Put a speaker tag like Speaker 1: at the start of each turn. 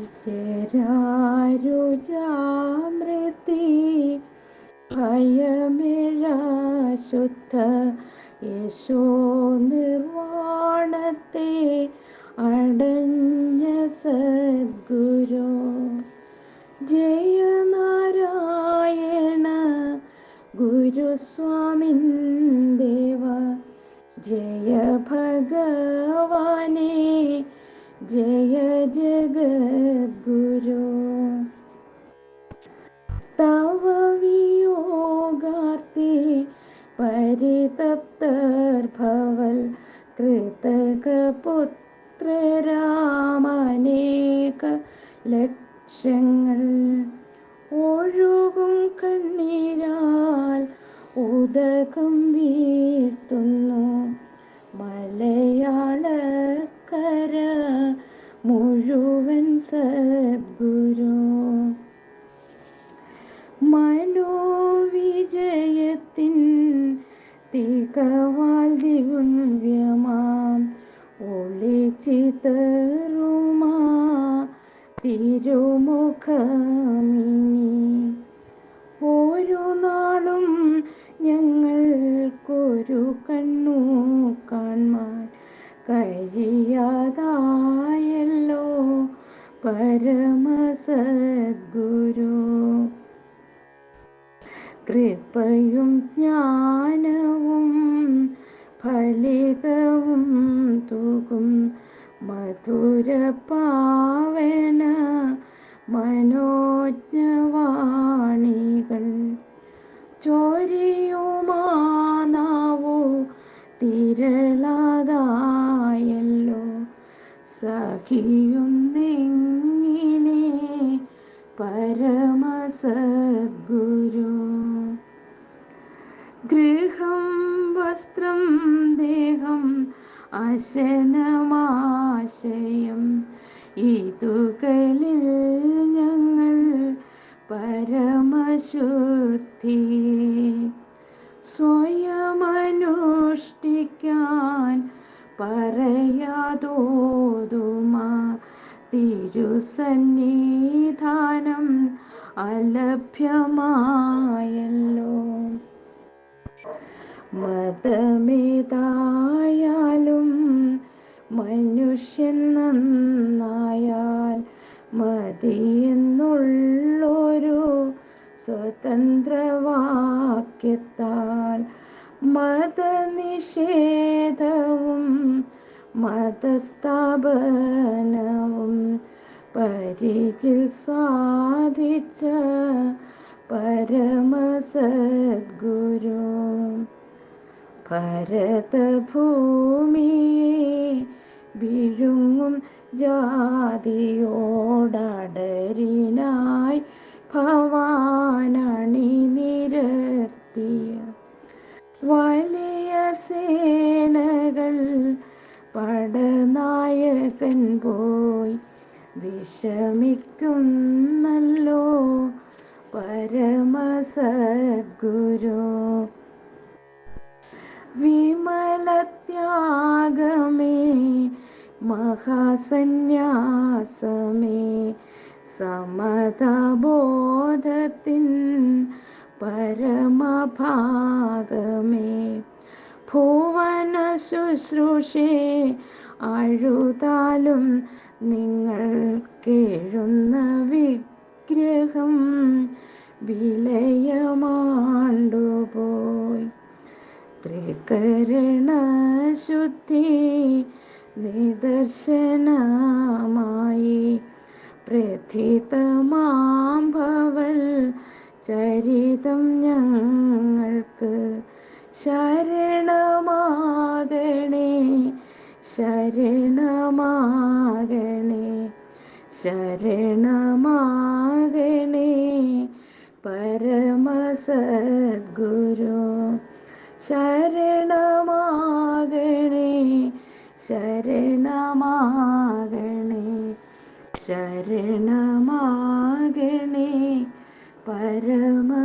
Speaker 1: ശരാരുജാമൃതി ഭയമിഴാശുദ്ധ യശോ നിർവാണത്തെ അടഞ്ഞ സദ്ഗുരു. ജയനാരായണ ഗുരുസ്വാമിൻ ദേവ ജയ ഭഗവാനേ ജയ ജഗദ്ഗുരു. തവ വിയോഗാർത്തി പരിതപ്തർഭവൽ കൃതകപുത്രരാമനേക ലക്ഷങ്ങൾ. ഒഴുകും കണ്ണീരാൽ ഉദകം വീഴ്ത്തുന്നു മനോവിജയത്തിൻ തികവാൽ ദിവ്യമാം ഒളിച്ചിതറുമാ തിരുമുഖമിനി കൃപയും ജ്ഞാനവും ഫലിതവും തൂകും. മധുര പാവന മനോജ്ഞവാണികൾ ചോരിയുമാനാവോ തിരളാതായല്ലോ. സഖിയുന്നെങ്ങിനെ ദേഹം അശനമാശയം. ഇതുകളിൽ ഞങ്ങൾ പരമശുദ്ധിയെ സ്വയമനുഷ്ഠിക്കാൻ പറയാതോതുമാ. തിരുസന്നിധാനം അലഭ്യമായല്ലോ. മതമേതായാലും മനുഷ്യൻ നന്നായാൽ മതിയെന്നുള്ളൊരു സ്വതന്ത്രവാക്യത്താൽ മതനിഷേധവും മതസ്ഥാപനവും പരിചിൽ സാധിച്ച പരമസദ്ഗുരു. ഭരതഭൂമിയെ വിഴുങ്ങും ജാതിയോടടരിനായി ഭവാനണി നിരത്തിയ വലിയ സേനകൾ പടനായകൻ പോയി വിഷമിക്കുന്നല്ലോ പരമസദ്ഗുരു. വിമലത്യാഗമേ മഹാസന്യാസമേ സമതബോധത്തിൻ പരമഭാഗമേ. ഭുവന ശുശ്രൂഷേ അഴുതാലും നിങ്ങൾ കേഴുന്ന വിഗ്രഹം വിലയമാണ്ടുപോയി. ത്രികരണ ശുദ്ധി നിദർശനമായി പ്രഥിതമാം ഭവൽ ചരിതം ഞങ്ങൾക്ക് ശരണമാകണേ ശരണമാകണേ ശരണമാകണേ. പരമസദ്ഗുരു ശരണമാകണേ ശരണമാകണേ ശരണമാകണേ പരമസദ്ഗുരു.